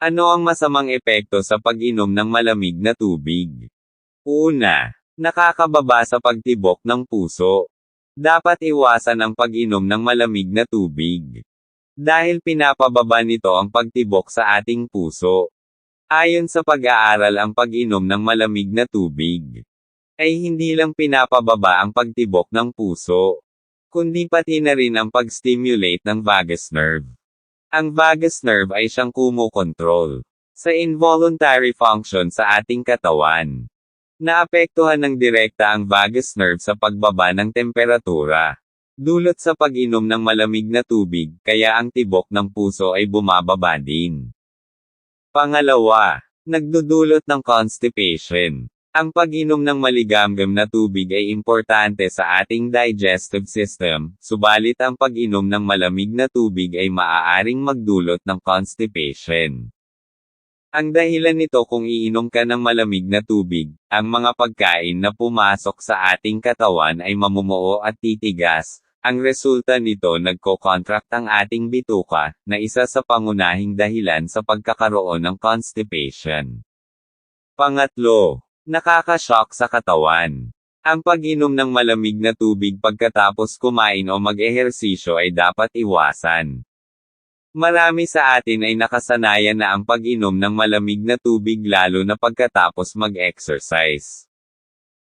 Ano ang masamang epekto sa pag-inom ng malamig na tubig? Una, nakakababa sa pagtibok ng puso. Dapat iwasan ang pag-inom ng malamig na tubig. Dahil pinapababa nito ang pagtibok sa ating puso. Ayon sa pag-aaral ang pag-inom ng malamig na tubig ay hindi lang pinapababa ang pagtibok ng puso, kundi pati na rin ang pag-stimulate ng vagus nerve. Ang vagus nerve ay siyang kumokontrol sa involuntary function sa ating katawan. Naapektuhan ng direkta ang vagus nerve sa pagbaba ng temperatura. Dulot sa pag-inom ng malamig na tubig, kaya ang tibok ng puso ay bumababa din. Pangalawa, nagdudulot ng constipation. Ang pag-inom ng maligamgam na tubig ay importante sa ating digestive system, subalit ang pag-inom ng malamig na tubig ay maaaring magdulot ng constipation. Ang dahilan nito kung iinom ka ng malamig na tubig, ang mga pagkain na pumasok sa ating katawan ay mamumuo at titigas. Ang resulta nito nagko-contract ang ating bituka, na isa sa pangunahing dahilan sa pagkakaroon ng constipation. Pangatlo, Nakakashock sa katawan. Ang pag-inom ng malamig na tubig pagkatapos kumain o mag-ehersisyo ay dapat iwasan. Marami sa atin ay nakasanayan na ang pag-inom ng malamig na tubig lalo na pagkatapos mag-exercise.